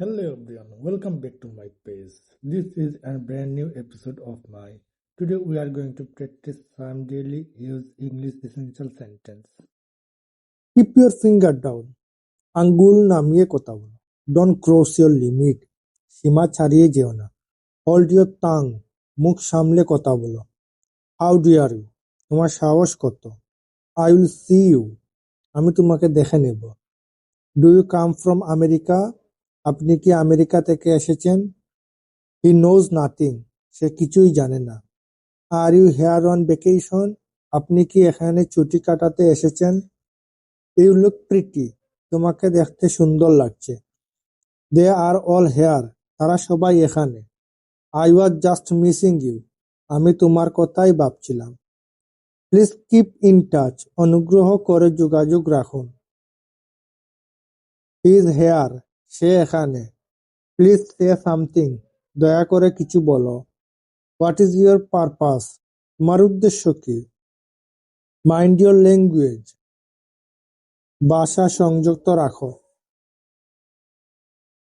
Hello everyone, welcome back to my page. This is a brand new episode of my. Today we are going to practice some daily use English essential sentence. Keep your finger down. আঙ্গুল নামিয়ে কথা বলো don't cross your limit সীমা ছাড়িয়ে যেও না hold your tongue মুখ সামলে কথা বলো হাউ ডিয়ার ইউ তোমার সাহস কত আই উইল সি ইউ আমি তোমাকে দেখে নেব do you come from America আপনি কি আমেরিকা থেকে এসেছেন? হি নোজ নাথিং সে কিছুই জানে না। Are you here on vacation আপনি কি এখানে ছুটি কাটাতে এসেছেন? ইউ লুক প্রিটি তোমাকে দেখতে সুন্দর লাগছে। দে আর অল হেয়ার তারা সবাই এখানে। I was just missing you আমি তোমার কথাই ভাবছিলাম। প্লিজ কিপ ইন টাচ অনুগ্রহ করে যোগাযোগ রাখুন। ইজ হেয়ার সে এখানে, প্লিজ সে সামথিং, দয়া করে কিছু বলো। What is your purpose? তোমার উদ্দেশ্য কি? Mind your language. ভাষা সংযুক্ত রাখো।